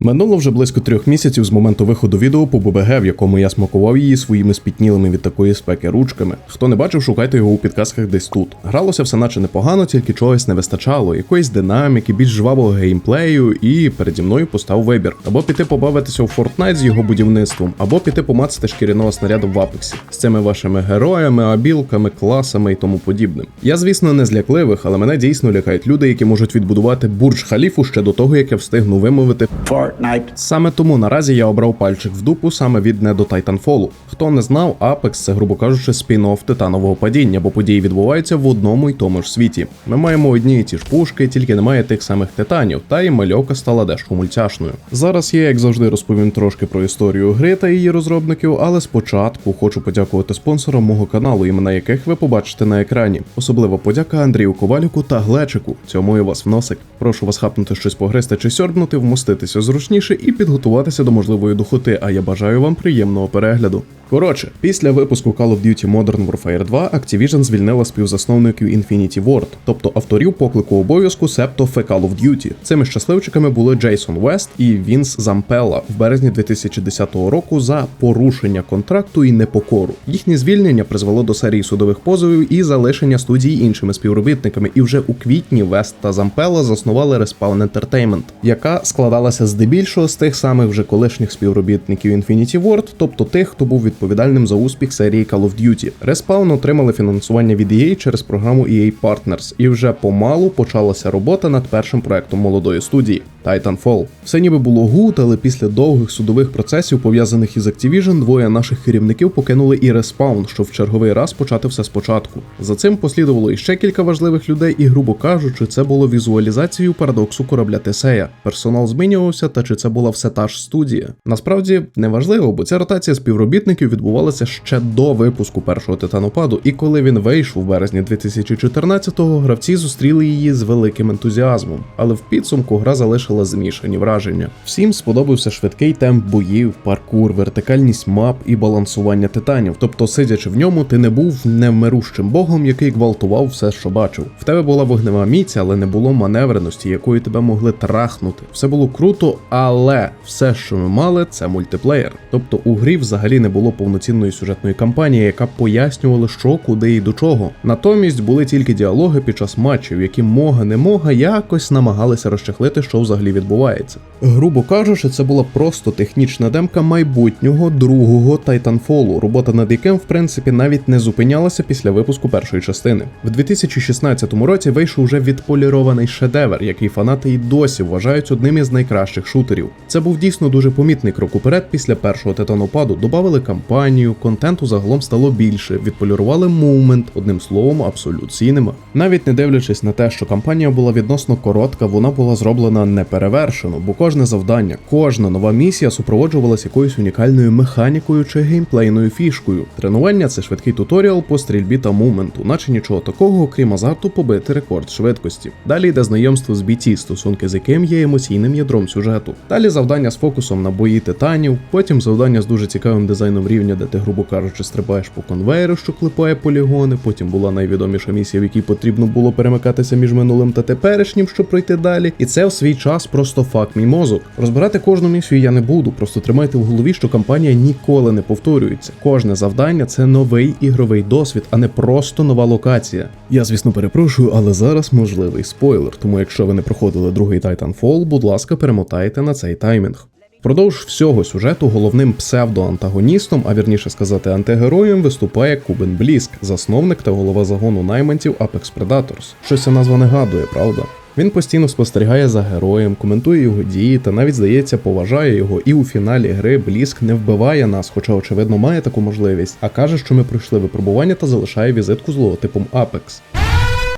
Минуло вже близько трьох місяців з моменту виходу відео по ББГ, в якому я смакував її своїми спітнілими від такої спеки ручками. Хто не бачив, шукайте його у підказках десь тут. Гралося все наче непогано, тільки чогось не вистачало, якоїсь динаміки, більш жвавого геймплею, і переді мною постав вибір: або піти побавитися у Fortnite з його будівництвом, або піти помацати шкіряного снаряду в Апексі з цими вашими героями, абілками, класами і тому подібним. Я, звісно, не з лякливих, але мене дійсно лякають люди, які можуть відбудувати бурдж халіфу ще до того, як я встигну вимовити Fortnite. Саме тому наразі я обрав пальчик в дупу саме від не до Titanfall. Хто не знав, Apex це, грубо кажучи, спін-офф титанового падіння, бо події відбуваються в одному й тому ж світі. Ми маємо одні й ті ж пушки, тільки немає тих самих титанів, та й мальовка стала дещо мультяшною. Зараз я, як завжди, розповім трошки про історію гри та її розробників, але спочатку хочу подякувати спонсорам мого каналу, імена яких ви побачите на екрані. Особлива подяка Андрію Ковалюку та Глечику. Цьому вас в носик. Прошу вас хапнути щось погристи чи сьорбнути, вмоститися зручніше і підготуватися до можливої духоти. А я бажаю вам приємного перегляду. Коротше, після випуску Call of Duty Modern Warfare 2 Activision звільнила співзасновників Infinity Ward, тобто авторів поклику обов'язку септо Фе Call of Duty. Цими щасливчиками були Джейсон Вест і Вінс Зампелла в березні 2010 року за порушення контракту і непокору. Їхнє звільнення призвело до серії судових позовів і залишення студії іншими співробітниками. І вже у квітні Вест та Зампелла заснували Respawn Entertainment, яка складалася здебільшого з тих самих вже колишніх співробітників Infinity Ward, тобто тих, хто був відповідальним за успіх серії Call of Duty. Respawn отримали фінансування від EA через програму EA Partners, і вже помалу почалася робота над першим проектом молодої студії. Titanfall. Все ніби було гуд, але після довгих судових процесів, пов'язаних із Activision, двоє наших керівників покинули і Respawn, щоб в черговий раз почати все спочатку. За цим послідувало іще кілька важливих людей, і, грубо кажучи, це було візуалізацією парадоксу корабля Тесея. Персонал змінювався, та чи це була все та ж студія. Насправді неважливо, бо ця ротація співробітників відбувалася ще до випуску першого титанопаду, і коли він вийшов в березні 2014-го, гравці зустріли її з великим ентузіазмом. Але в підсумку гра залишила змішані враження. Всім сподобався швидкий темп боїв, паркур, вертикальність мап і балансування титанів. Тобто, сидячи в ньому, ти не був невмирущим богом, який гвалтував все, що бачив. В тебе була вогнева міць, але не було маневреності, якою тебе могли трахнути. Все було круто, але все, що ми мали, це мультиплеєр. Тобто у грі взагалі не було повноцінної сюжетної кампанії, яка пояснювала, що, куди і до чого. Натомість були тільки діалоги під час матчів, які мога не мога якось намагалися розчехлити, що взагалі відбувається. Грубо кажучи, це була просто технічна демка майбутнього другого Titanfall, робота над яким, в принципі, навіть не зупинялася після випуску першої частини. В 2016 році вийшов уже відполірований шедевр, який фанати й досі вважають одним із найкращих шутерів. Це був дійсно дуже помітний крок уперед після першого титанопаду. Добавили кампанію, контенту загалом стало більше, відполірували мувмент, одним словом, абсолют сінема. Навіть не дивлячись на те, що кампанія була відносно коротка, вона була зроблена неперевершено, бо кожне завдання, кожна нова місія супроводжувалася якоюсь унікальною механікою чи геймплейною фішкою. Тренування це швидкий туторіал по стрільбі та мувменту, наче нічого такого, окрім азарту, побити рекорд швидкості. Далі йде знайомство з BT, стосунки з яким є емоційним ядром сюжету. Далі завдання з фокусом на бої титанів, потім завдання з дуже цікавим дизайном рівня, де ти, грубо кажучи, стрибаєш по конвейеру, що клепає полігони. Потім була найвідоміша місія, в якій потрібно було перемикатися між минулим та теперішнім, щоб пройти далі. І це в свій час просто факт мій мозок. Розбирати кожну місію я не буду, просто тримайте в голові, що кампанія ніколи не повторюється. Кожне завдання це новий ігровий досвід, а не просто нова локація. Я, звісно, перепрошую, але зараз можливий спойлер. Тому якщо ви не проходили другий Titanfall, будь ласка, перемотайте на цей таймінг. Впродовж всього сюжету головним псевдоантагоністом, а вірніше сказати, антигероєм, виступає Кубен Бліск, засновник та голова загону найманців Apex Predators. Щось ця назва нагадує, правда? Він постійно спостерігає за героєм, коментує його дії та навіть здається поважає його. І у фіналі гри Бліск не вбиває нас, хоча очевидно має таку можливість, а каже, що ми пройшли випробування та залишає візитку з логотипом Apex.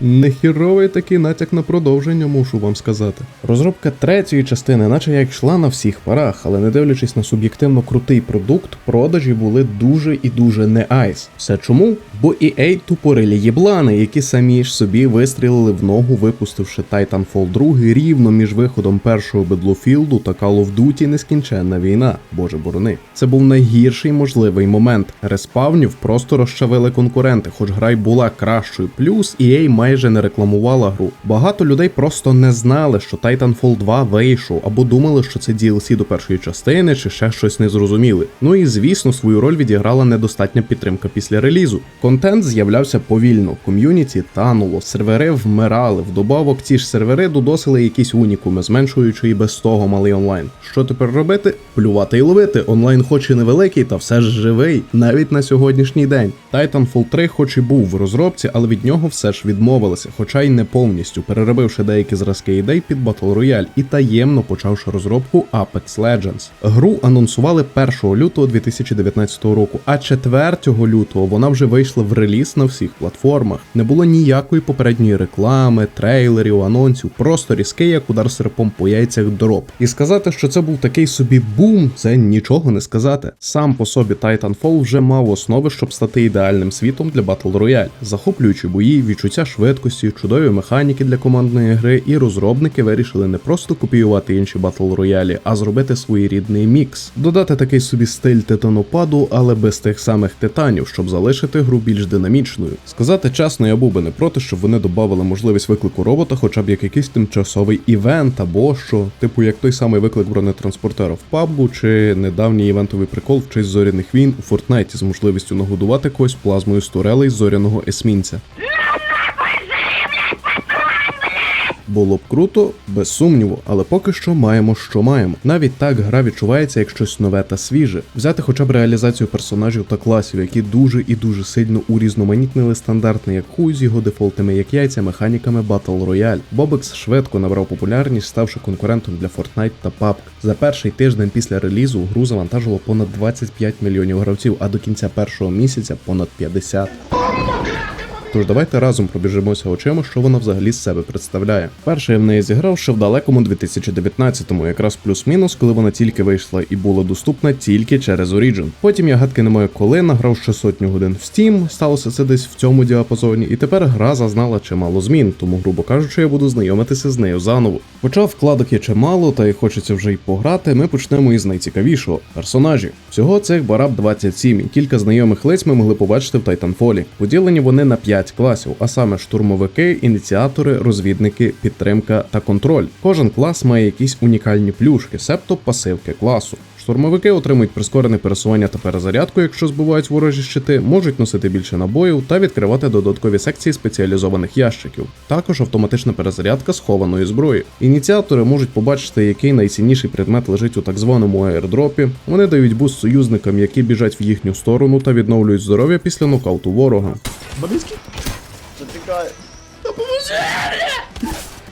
Нехіровий такий натяк на продовження, мушу вам сказати. Розробка третьої частини, наче як йшла на всіх парах, але не дивлячись на суб'єктивно крутий продукт, продажі були дуже і дуже не айс. Все чому? Бо EA тупорилі єблани, які самі ж собі вистрілили в ногу, випустивши Titanfall 2 рівно між виходом першого Battlefield та Call of Duty нескінченна війна. Боже борони. Це був найгірший можливий момент. Респавнів просто розчавили конкуренти, хоч гра й була кращою. Плюс EA майже майже не рекламувала гру. Багато людей просто не знали, що Titanfall 2 вийшов, або думали, що це DLC до першої частини, чи ще щось не зрозуміли. Ну і звісно, свою роль відіграла недостатня підтримка після релізу. Контент з'являвся повільно, ком'юніті тануло, сервери вмирали. Вдобавок ці ж сервери додосили якісь унікуми, зменшуючи і без того малий онлайн. Що тепер робити? Плювати і ловити. Онлайн, хоч і невеликий, та все ж живий, навіть на сьогоднішній день. Titanfall 3 хоч і був в розробці, але від нього все ж відмовилися, хоча й не повністю, переробивши деякі зразки ідей під Battle Royale і таємно почавши розробку Apex Legends. Гру анонсували 1 лютого 2019 року, а 4 лютого вона вже вийшла в реліз на всіх платформах. Не було ніякої попередньої реклами, трейлерів, анонсів, просто різкий як удар серпом по яйцях дроп. І сказати, що це був такий собі бум, це нічого не сказати. Сам по собі Titanfall вже мав основи, щоб стати ідеальним світом для Battle Royale, захоплюючи бої, відчуття швидкості, чудові механіки для командної гри, і розробники вирішили не просто копіювати інші Battle Royale, а зробити своєрідний мікс, додати такий собі стиль титанопаду, але без тих самих титанів, щоб залишити гру більш динамічною. Сказати чесно, я був би не проти, щоб вони додавали можливість виклику робота, хоча б як якийсь тимчасовий івент або що, типу як той самий виклик бронетранспортера в PUBG, чи недавній івентовий прикол в честь зоряних війн у Фортнайті з можливістю нагодувати когось плазмою з турелей зоряного есмінця. Було б круто, без сумніву, але поки що маємо, що маємо. Навіть так гра відчувається як щось нове та свіже. Взяти хоча б реалізацію персонажів та класів, які дуже і дуже сильно урізноманітнили стандартний як хуй з його дефолтами, як яйця механіками Battle Royale. Бобекс швидко набрав популярність, ставши конкурентом для Fortnite та PUBG. За перший тиждень після релізу гру завантажило понад 25 мільйонів гравців, а до кінця першого місяця понад 50. Тож давайте разом пробіжимося очима, що вона взагалі з себе представляє. Перше я в неї зіграв ще в далекому 2019-му, якраз плюс-мінус, коли вона тільки вийшла і була доступна тільки через Origin. Потім я гадки не маю коли, награв ще сотню годин в Steam, сталося це десь в цьому діапазоні, і тепер гра зазнала чимало змін, тому, грубо кажучи, я буду знайомитися з нею заново. Хоча вкладок є чимало, та й хочеться вже й пограти, ми почнемо із найцікавішого персонажів. Всього цих бараб 27, і кілька знайомих лиць ми могли побачити в Titanfall. Поділені вони на 5 класів, а саме штурмовики, ініціатори, розвідники, підтримка та контроль. Кожен клас має якісь унікальні плюшки, себто пасивки класу. Штурмовики отримують прискорене пересування та перезарядку, якщо збивають ворожі щити, можуть носити більше набоїв та відкривати додаткові секції спеціалізованих ящиків. Також автоматична перезарядка схованої зброї. Ініціатори можуть побачити, який найцінніший предмет лежить у так званому аердропі. Вони дають буст союзникам, які біжать в їхню сторону та відновлюють здоров'я після нокауту ворога. Бабиськи? Затикає.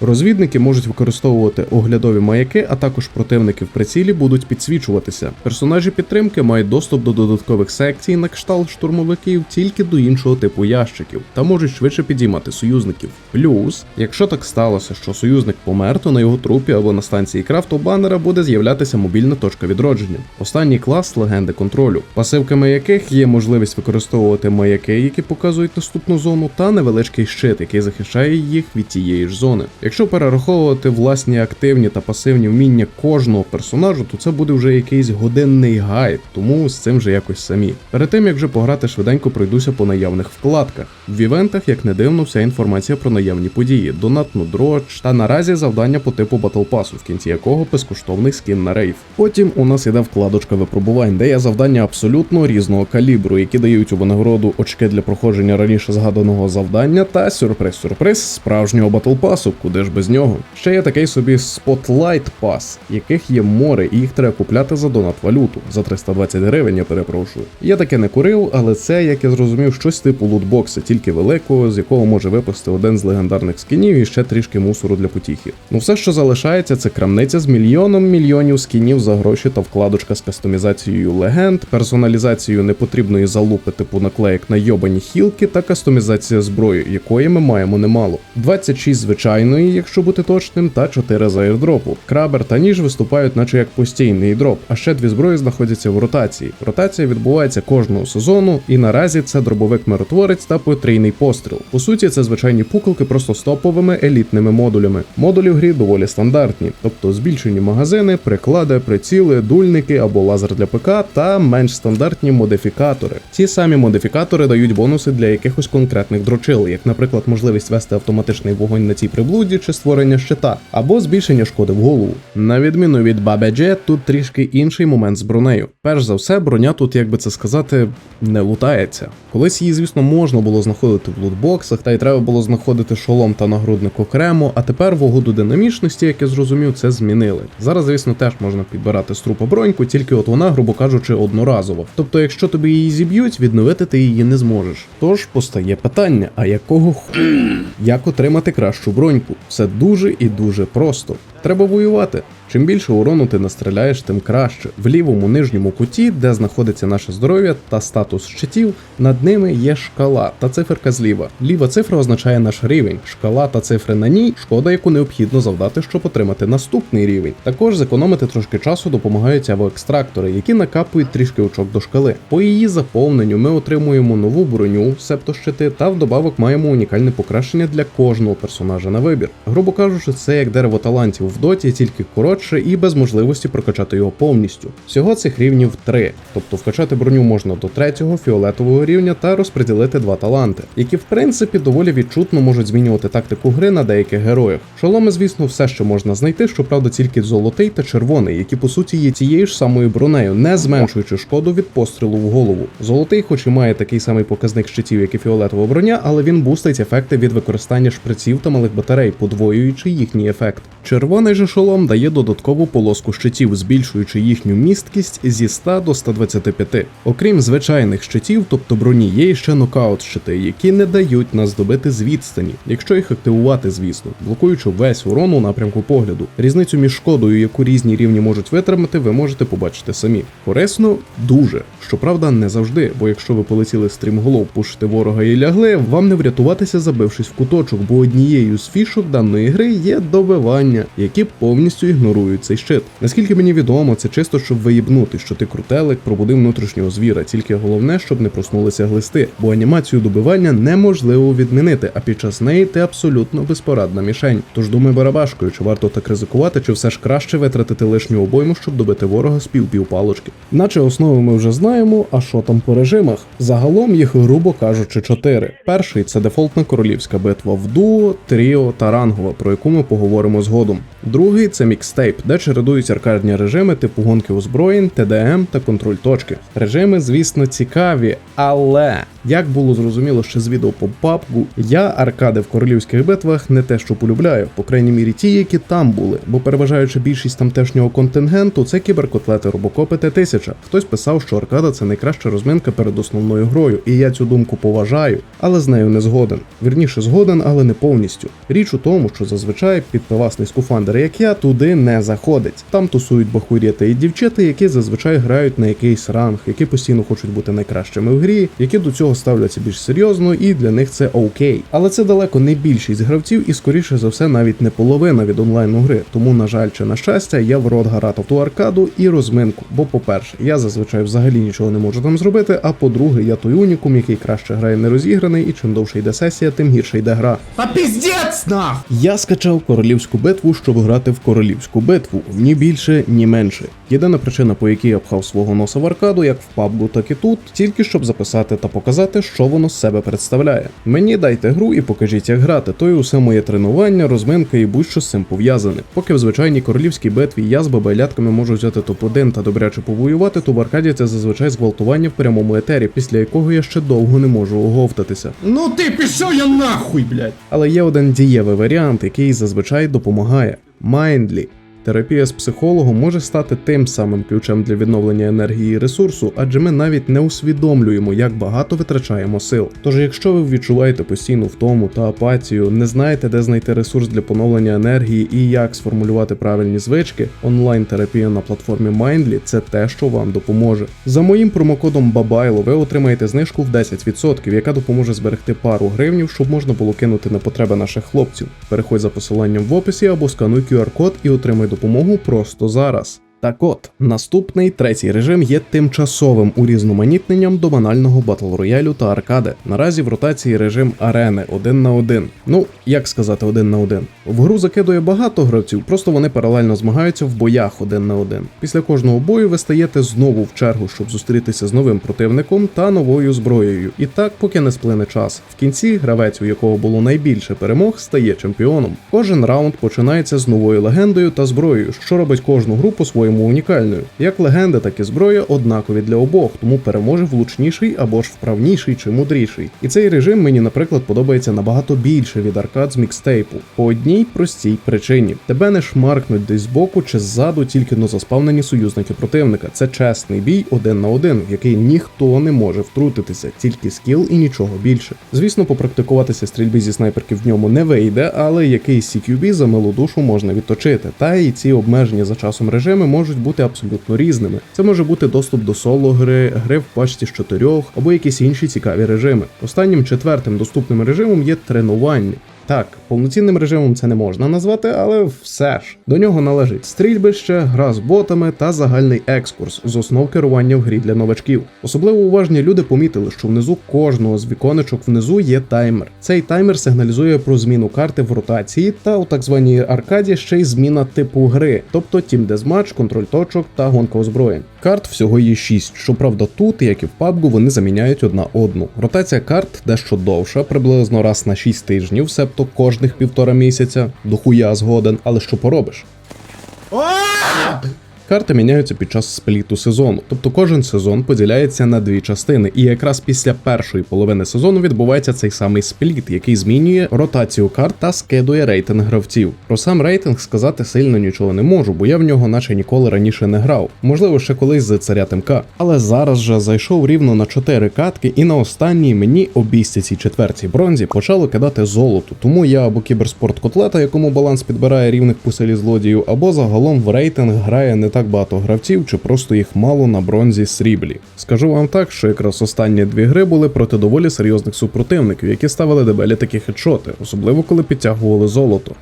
Розвідники можуть використовувати оглядові маяки, а також противники в прицілі будуть підсвічуватися. Персонажі підтримки мають доступ до додаткових секцій на кшталт штурмовиків тільки до іншого типу ящиків та можуть швидше підіймати союзників. Плюс, якщо так сталося, що союзник помер, то на його трупі або на станції крафту банера буде з'являтися мобільна точка відродження. Останній клас легенди контролю, пасивками яких є можливість використовувати маяки, які показують наступну зону, та невеличкий щит, який захищає їх від тієї ж зони. Якщо перераховувати власні активні та пасивні вміння кожного персонажу, то це буде вже якийсь годинний гайд, тому з цим вже якось самі. Перед тим як вже пограти швиденько пройдуся по наявних вкладках. В івентах, як не дивно, вся інформація про наявні події, донатну дроч та наразі завдання по типу Pass, в кінці якого безкоштовний скін на рейв. Потім у нас іде вкладочка випробувань, де є завдання абсолютно різного калібру, які дають у винагороду очки для проходження раніше згаданого завдання та сюрприз-сюрприз справжнього Battle Pass, куди ж без нього. Ще є такий собі Spotlight Pass, яких є море, і їх треба купляти за донат валюту за 320 гривень, я перепрошую. Я таке не курив, але це, як я зрозумів, щось типу лутбокса, тільки великого, з якого може випасти один з легендарних скінів і ще трішки мусору для потіхи. Ну все, що залишається, це крамниця з мільйоном мільйонів скінів за гроші та вкладочка з кастомізацією легенд, персоналізацією непотрібної залупи типу наклеїк на йобані хілки та кастомізація зброї, якої ми маємо немало. 26 звичайної якщо бути точним, та 4 з аірдропу. Крабер та ніж виступають, наче як постійний дроп, а ще дві зброї знаходяться в ротації. Ротація відбувається кожного сезону, і наразі це дробовик миротворець та потрійний постріл. По суті, це звичайні пукалки просто з топовими елітними модулями. Модулі в грі доволі стандартні, тобто збільшені магазини, приклади, приціли, дульники або лазер для ПК та менш стандартні модифікатори. Ці самі модифікатори дають бонуси для якихось конкретних дрочил, як, наприклад, можливість вести автоматичний вогонь на цій приблуді чи створення щита, або збільшення шкоди в голову. На відміну від Бабеджет, тут трішки інший момент з бронею. Перш за все, броня тут, як би це сказати, не лутається. Колись її, звісно, можна було знаходити в лутбоксах, та й треба було знаходити шолом та нагрудник окремо. А тепер в угоду динамічності, як я зрозумів, це змінили. Зараз, звісно, теж можна підбирати з трупа броньку, тільки от вона, грубо кажучи, одноразова. Тобто, якщо тобі її зіб'ють, відновити ти її не зможеш. Тож постає питання: а якого ху... як отримати кращу броньку? Все дуже і дуже просто. Треба воювати. Чим більше урону ти настріляєш, тим краще. В лівому нижньому куті, де знаходиться наше здоров'я та статус щитів, над ними є шкала та циферка зліва. Ліва цифра означає наш рівень, шкала та цифри на ній шкода, яку необхідно завдати, щоб отримати наступний рівень. Також зекономити трошки часу допомагають авоекстрактори, які накапують трішки очок до шкали. По її заповненню ми отримуємо нову броню, септо щити, та вдобавок маємо унікальне покращення для кожного персонажа на вибір. Грубо кажучи, це як дерево талантів в доті, тільки коротше і без можливості прокачати його повністю. Всього цих рівнів три, тобто вкачати броню можна до третього фіолетового рівня та розподілити два таланти, які в принципі доволі відчутно можуть змінювати тактику гри на деяких героях. Шоломи, звісно, все ще можна знайти, щоправда, тільки золотий та червоний, які по суті є тією ж самою бронею, не зменшуючи шкоду від пострілу в голову. Золотий, хоч і має такий самий показник щитів, як і фіолетова броня, але він бустить ефекти від використання шприців та малих батарей, подвоюючи їхній ефект. Червоний же шолом дає додаткову полоску щитів, збільшуючи їхню місткість зі 100 до 125. Окрім звичайних щитів, тобто броні, є ще нокаут щити, які не дають нас добити з відстані, якщо їх активувати, звісно, блокуючи весь урон у напрямку погляду. Різницю між шкодою, яку різні рівні можуть витримати, ви можете побачити самі. Корисно дуже. Щоправда, не завжди, бо якщо ви полетіли стрімголов пушити ворога і лягли, вам не врятуватися, забившись в куточок, бо однією з фішок даної гри є добивання, які повністю ігнорують цей щит. Наскільки мені відомо, це чисто щоб виїбнути, що ти крутелик пробудив внутрішнього звіра, тільки головне, щоб не проснулися глисти, бо анімацію добивання неможливо відмінити, а під час неї ти абсолютно безпорадна мішень. Тож думай барабашкою, чи варто так ризикувати, чи все ж краще витратити лишню обойму, щоб добити ворога з пів-півпалочки. Наче основи ми вже знаємо, а що там по режимах? Загалом їх, грубо кажучи, чотири. Перший це дефолтна королівська битва в дуо, тріо та рангова, про яку ми поговоримо згодом. Другий це мікстейп, де чередують аркадні режими типу гонки озброєнь, ТДМ та контроль точки. Режими, звісно, цікаві, але як було зрозуміло ще з відео по PUBG, я аркади в королівських битвах не те, що полюбляю, по крайній мірі ті, які там були, бо переважаючи більшість тамтешнього контингенту, це кіберкотлети робокопи Т-1000. Хтось писав, що аркада це найкраща розминка перед основною грою, і я цю думку поважаю, але з нею не згоден. Вірніше згоден, але не повністю. Річ у тому, що зазвичай підпивасний скуфандер, як я, туди не заходить. Там тусують бахурєти і дівчата, які зазвичай грають на якийсь ранг, які постійно хочуть бути найкращими в грі, які до цього ставляться більш серйозно, і для них це окей. Але це далеко не більшість гравців, і скоріше за все навіть не половина від онлайну гри. Тому, на жаль, чи на щастя, я в рот гаратав ту аркаду і розминку. Бо, по-перше, я зазвичай взагалі нічого не можу там зробити. А по-друге, я той унікум, який краще грає нерозіграний, і чим довше йде сесія, тим гірше йде гра. Та пиздец нах! Я скачав королівську битву, щоб грати в королівську битву, ні більше, ні менше. Єдина причина, по якій я пхав свого носа в аркаду, як в PUBG, так і тут, тільки щоб записати та показати, що воно з себе представляє. Мені дайте гру і покажіть, як грати, то й усе моє тренування, розминка і будь-що з цим пов'язане. Поки в звичайній королівській битві я з бабайлятками можу взяти топ-1 та добряче повоювати, то в аркаді це зазвичай зґвалтування в прямому етері, після якого я ще довго не можу оговтатися. Ну ти пішов я нахуй, блядь! Але є один дієвий варіант, який зазвичай допомагає Mindly. Терапія з психологом може стати тим самим ключем для відновлення енергії і ресурсу, адже ми навіть не усвідомлюємо, як багато витрачаємо сил. Тож, якщо ви відчуваєте постійну втому та апатію, не знаєте, де знайти ресурс для поновлення енергії і як сформулювати правильні звички, онлайн-терапія на платформі Mindly – це те, що вам допоможе. За моїм промокодом Бабайло ви отримаєте знижку в 10%, яка допоможе зберегти пару гривнів, щоб можна було кинути на потреби наших хлопців. Переходь за посиланням в описі або скануй QR-код і отримай допомогу просто зараз. Так от, наступний третій режим є тимчасовим урізноманітненням до банального батл роялю та аркади. Наразі в ротації режим арени один на один. Ну, як сказати один на один. В гру закидує багато гравців, просто вони паралельно змагаються в боях один на один. Після кожного бою ви стаєте знову в чергу, щоб зустрітися з новим противником та новою зброєю. І так, поки не сплине час. В кінці гравець, у якого було найбільше перемог, стає чемпіоном. Кожен раунд починається з новою легендою та зброєю, що робить кожну групу гру по-своєму унікальною. Як легенда, так і зброя однакові для обох, тому переможе влучніший або ж вправніший чи мудріший. І цей режим мені, наприклад, подобається набагато більше від аркад з мікстейпу. По одній простій причині: тебе не шмаркнуть десь збоку чи ззаду тільки но заспавнені союзники противника. Це чесний бій один на один, в який ніхто не може втрутитися, тільки скіл і нічого більше. Звісно, попрактикуватися стрільбі зі снайперки в ньому не вийде, але якийсь CQB за милу душу можна відточити. Та і ці обмежені за часом режими можуть бути абсолютно різними. Це може бути доступ до соло гри, гри в пачці з чотирьох або якісь інші цікаві режими. Останнім четвертим доступним режимом є тренування. Так, повноцінним режимом це не можна назвати, але все ж до нього належить стрільбище, гра з ботами та загальний екскурс з основ керування в грі для новачків. Особливо уважні люди помітили, що внизу кожного з віконечок внизу є таймер. Цей таймер сигналізує про зміну карти в ротації, та у так званій аркаді ще й зміна типу гри, тобто тім дезматч, контроль точок та гонка озброєнь. Карт всього є 6. Щоправда, тут, як і в PUBG, вони заміняють одна одну. Ротація карт дещо довша, приблизно раз на 6 тижнів, себто кожних півтора місяця. Дохуя згоден, але що поробиш? Карти міняються під час спліту сезону, тобто кожен сезон поділяється на дві частини, і якраз після першої половини сезону відбувається цей самий спліт, який змінює ротацію карт та скидує рейтинг гравців. Про сам рейтинг сказати сильно нічого не можу, бо я в нього наче ніколи раніше не грав. Можливо, ще колись за царя Тимка. Але зараз же зайшов рівно на 4 катки, і на останній мені обійсці цій четвертій бронзі почало кидати золото. Тому я або кіберспорт котлета, якому баланс підбирає рівних по селі злодіїв, або загалом в рейтинг грає не так багато гравців, чи просто їх мало на бронзі сріблі. Скажу вам так, що якраз останні дві гри були проти доволі серйозних супротивників, які ставили дебелі такі хедшоти, особливо коли підтягували золото.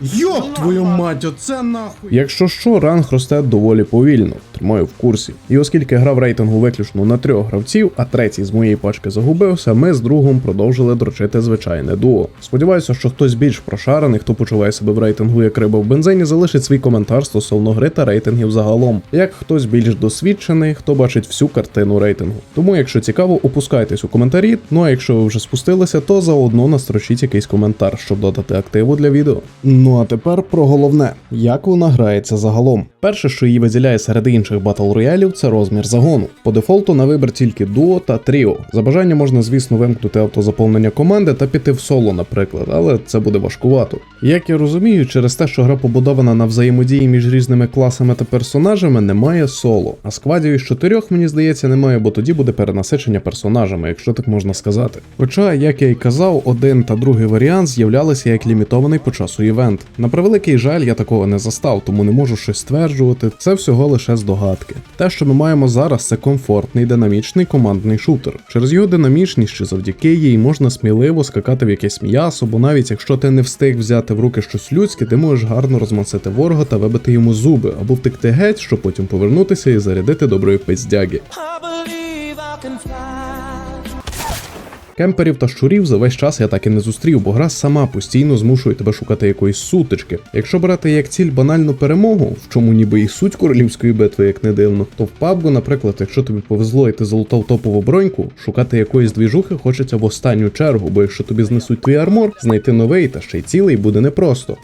Ёб твою мать, оце нахуй. Якщо що, ранг росте доволі повільно, тримаю в курсі. І оскільки гра в рейтингу виключно на трьох гравців, а третій з моєї пачки загубився, ми з другом продовжили дрочити звичайне дуо. Сподіваюся, що хтось більш прошарений, хто почуває себе в рейтингу як риба в бензині, залишить свій коментар стосовно гри та рейтингів загалом. Як хтось більш досвідчений, хто бачить всю картину рейтингу. Тому, якщо цікаво, опускайтесь у коментарі. Ну а якщо ви вже спустилися, то заодно настрочіть якийсь коментар, щоб додати активу для відео. Ну а тепер про головне, як вона грається загалом. Перше, що її виділяє серед інших батл роялів, це розмір загону. По дефолту на вибір тільки дуо та тріо. За бажання можна, звісно, вимкнути автозаповнення команди та піти в соло, наприклад, але це буде важкувато. Як я розумію, через те, що гра побудована на взаємодії між різними класами та персонажами, немає соло. А сквадів із чотирьох, мені здається, немає, бо тоді буде перенасичення персонажами, якщо так можна сказати. Хоча, як я й казав, один та другий варіант з'являлися як лімітований по часу івент. На превеликий жаль, я такого не застав, тому не можу щось стверджувати. Це всього лише здогадки. Те, що ми маємо зараз, це комфортний динамічний командний шутер. Через його динамічність чи завдяки їй можна сміливо скакати в якесь м'ясо, бо навіть якщо ти не встиг взяти в руки щось людське, ти можеш гарно розмансити ворога та вибити йому зуби, або втекти геть, щоб потім повернутися і зарядити доброї пиздяги. I believe I can fly. Кемперів та щурів за весь час я так і не зустрів, бо гра сама постійно змушує тебе шукати якоїсь сутички. Якщо брати як ціль банальну перемогу, в чому ніби і суть королівської битви, як не дивно, то в PUBG, наприклад, якщо тобі повезло і ти залутав топову броньку, шукати якоїсь двіжухи хочеться в останню чергу, бо якщо тобі знесуть твій армор, знайти новий та ще й цілий буде непросто.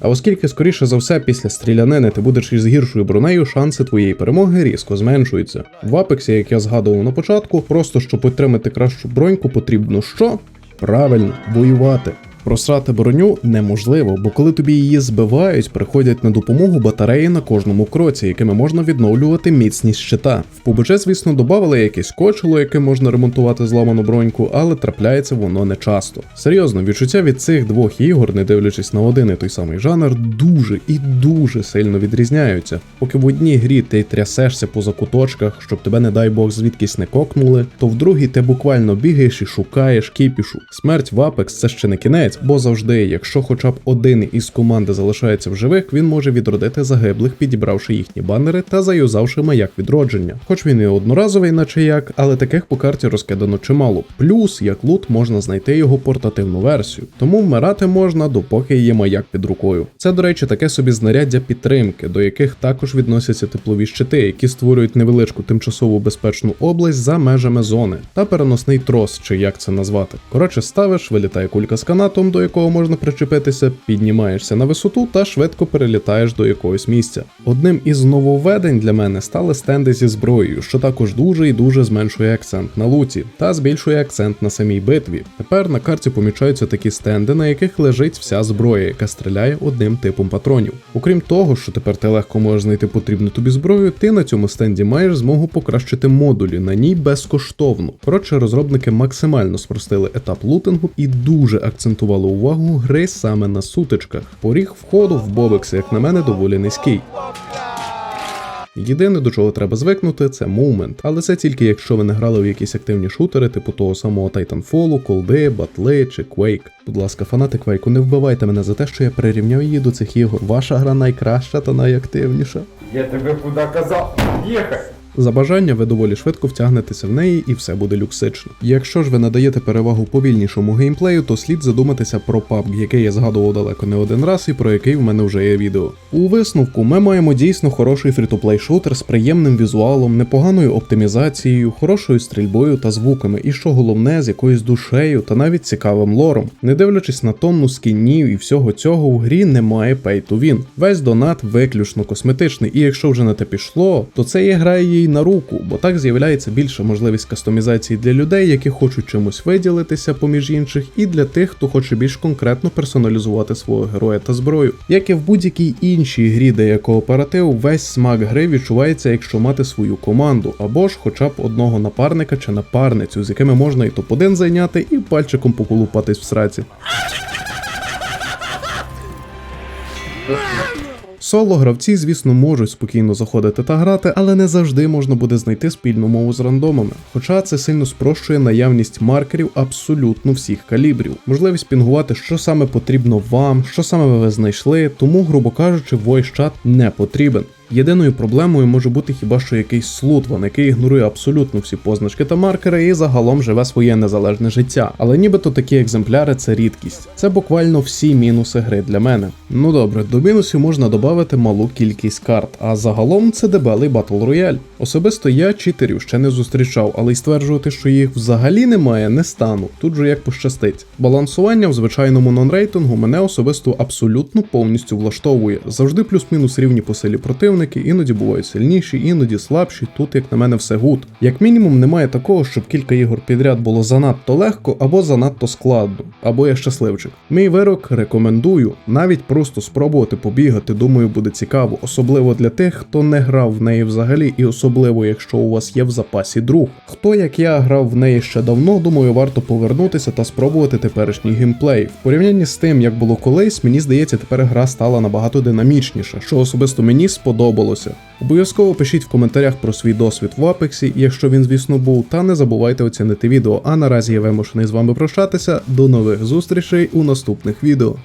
А оскільки, скоріше за все, після стрілянини ти будеш із гіршою бронею, шанси твоєї перемоги різко зменшуються. В Апексі, як я згадував на початку, просто щоб отримати кращу броньку, потрібно що? Правильно, воювати. Просрати броню неможливо, бо коли тобі її збивають, приходять на допомогу батареї на кожному кроці, якими можна відновлювати міцність щита. В PUBG, звісно, додавали якесь кочело, яким можна ремонтувати зламану броньку, але трапляється воно не часто. Серйозно, відчуття від цих двох ігор, не дивлячись на один і той самий жанр, дуже і дуже сильно відрізняються. Поки в одній грі ти трясешся по закуточках, щоб тебе, не дай Бог, звідкись не кокнули, то в другій ти буквально бігаєш і шукаєш кіпішу. Смерть в Apex це ще не кінець, бо завжди, якщо хоча б один із команди залишається в живих, він може відродити загиблих, підібравши їхні банери та заюзавши маяк відродження. Хоч він і одноразовий, наче як, але таких по карті розкидано чимало. Плюс, як лут, можна знайти його портативну версію. Тому вмирати можна, допоки є маяк під рукою. Це, до речі, таке собі знаряддя підтримки, до яких також відносяться теплові щити, які створюють невеличку тимчасову безпечну область за межами зони, та переносний трос, чи як це назвати. Коротше, ставиш, вилітає кулька з канатом, до якого можна причепитися, піднімаєшся на висоту та швидко перелітаєш до якогось місця. Одним із нововведень для мене стали стенди зі зброєю, що також дуже і дуже зменшує акцент на луті та збільшує акцент на самій битві. Тепер на карті помічаються такі стенди, на яких лежить вся зброя, яка стріляє одним типом патронів. Окрім того, що тепер ти легко можеш знайти потрібну тобі зброю, ти на цьому стенді маєш змогу покращити модулі на ній безкоштовно. Коротше, розробники максимально спростили етап лутингу і дуже акцентували увагу гри саме на сутичках. Поріг входу в бобекси, як на мене, доволі низький. Єдине, до чого треба звикнути, це мувмент. Але це тільки якщо ви не грали в якісь активні шутери, типу того самого Titanfall, колди, батли чи Quake. Будь ласка, фанати Quake, не вбивайте мене за те, що я прирівняв її до цих ігор. Ваша гра найкраща та найактивніша. Я тебе куди казав? Їхай! За бажання ви доволі швидко втягнетеся в неї і все буде люксично. Якщо ж ви надаєте перевагу повільнішому геймплею, то слід задуматися про PUBG, який я згадував далеко не один раз і про який в мене вже є відео. У висновку ми маємо дійсно хороший фрі-то-плей шутер з приємним візуалом, непоганою оптимізацією, хорошою стрільбою та звуками, і що головне, з якоюсь душею та навіть цікавим лором. Не дивлячись на тонну скінів і всього цього, в грі немає pay to win. Весь донат виключно косметичний, і якщо вже на те пішло, то це і грає їй на руку, бо так з'являється більша можливість кастомізації для людей, які хочуть чимось виділитися поміж інших, і для тих, хто хоче більш конкретно персоналізувати свого героя та зброю. Як і в будь-якій іншій грі, де є кооператив, весь смак гри відчувається, якщо мати свою команду, або ж хоча б одного напарника чи напарницю, з якими можна і топ-1 зайняти, і пальчиком поколупатись в сраці. Соло гравці, звісно, можуть спокійно заходити та грати, але не завжди можна буде знайти спільну мову з рандомами. Хоча це сильно спрощує наявність маркерів абсолютно всіх калібрів, можливість пінгувати, що саме потрібно вам, що саме ви знайшли, тому, грубо кажучи, voice чат не потрібен. Єдиною проблемою може бути хіба що якийсь слутван, який ігнорує абсолютно всі позначки та маркери і загалом живе своє незалежне життя. Але нібито такі екземпляри це рідкість. Це буквально всі мінуси гри для мене. Ну добре, до мінусів можна додати малу кількість карт, а загалом це дебелий батл рояль. Особисто я читерів ще не зустрічав, але й стверджувати, що їх взагалі немає, не стану. Тут же як пощастить. Балансування в звичайному нонрейтингу мене особисто абсолютно повністю влаштовує. Завжди плюс-мінус рівні по силі противники, іноді бувають сильніші, іноді слабші. Тут, як на мене, все гуд. Як мінімум, немає такого, щоб кілька ігор підряд було занадто легко або занадто складно, або я щасливчик. Мій вирок рекомендую навіть просто спробувати побігати. Думаю, буде цікаво, особливо для тих, хто не грав в неї взагалі, і особливо, якщо у вас є в запасі друг. Хто як я грав в неї ще давно, думаю, варто повернутися та спробувати теперішній геймплей. В порівнянні з тим, як було колись, мені здається, тепер гра стала набагато динамічніша, що особисто мені сподобалося. Обов'язково пишіть в коментарях про свій досвід в Апексі, якщо він, звісно, був, та не забувайте оцінити відео. А наразі я вимушений з вами прощатися. До нових зустрічей у наступних відео.